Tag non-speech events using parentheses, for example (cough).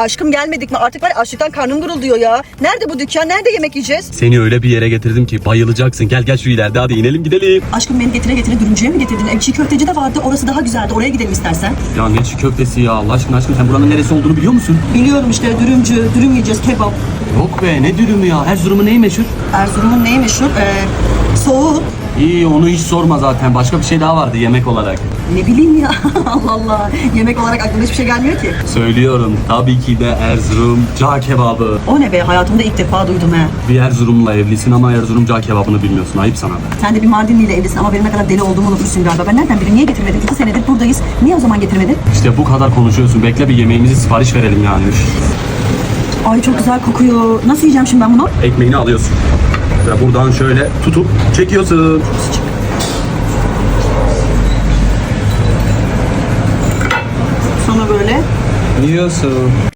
Aşkım gelmedik mi? Artık var ya açlıktan karnım gurulduyor ya. Nerede bu dükkan? Nerede yemek yiyeceğiz? Seni öyle bir yere getirdim ki bayılacaksın. Gel gel şu ileride hadi inelim gidelim. Aşkım beni getire getire dürümcüye mi getirdin? Çiğ köfteci de vardı. Orası daha güzeldi. Oraya gidelim istersen. Ya ne çiğ köftesi ya Allah aşkına aşkım sen buranın neresi olduğunu biliyor musun? Biliyorum işte dürümcü, dürüm yiyeceğiz, kebap. Yok be ne dürümü ya Erzurum'un neyi meşhur? Erzurum'un neyi meşhur? Ee, soğuk. İyi onu hiç sorma zaten başka bir şey daha vardı yemek olarak. Ne bileyim ya. (laughs) Allah Allah. Yemek olarak aklıma hiçbir şey gelmiyor ki. Söylüyorum tabii ki de Erzurum cağ kebabı. O ne be? Hayatımda ilk defa duydum he. Bir Erzurum'la evlisin ama Erzurum cağ kebabını bilmiyorsun ayıp sana be. Sen de bir Mardinliyle evlisin ama benim ne kadar deli olduğumu unutmuşsun galiba. Ben nereden bileyim? Niye getirmedin? İki senedir buradayız. Niye o zaman getirmedin? İşte bu kadar konuşuyorsun bekle bir yemeğimizi sipariş verelim yani. Ay çok güzel kokuyor. Nasıl yiyeceğim şimdi ben bunu? Ekmeğini alıyorsun. Ve buradan şöyle tutup çekiyorsun. Sonra böyle Yiyorsun.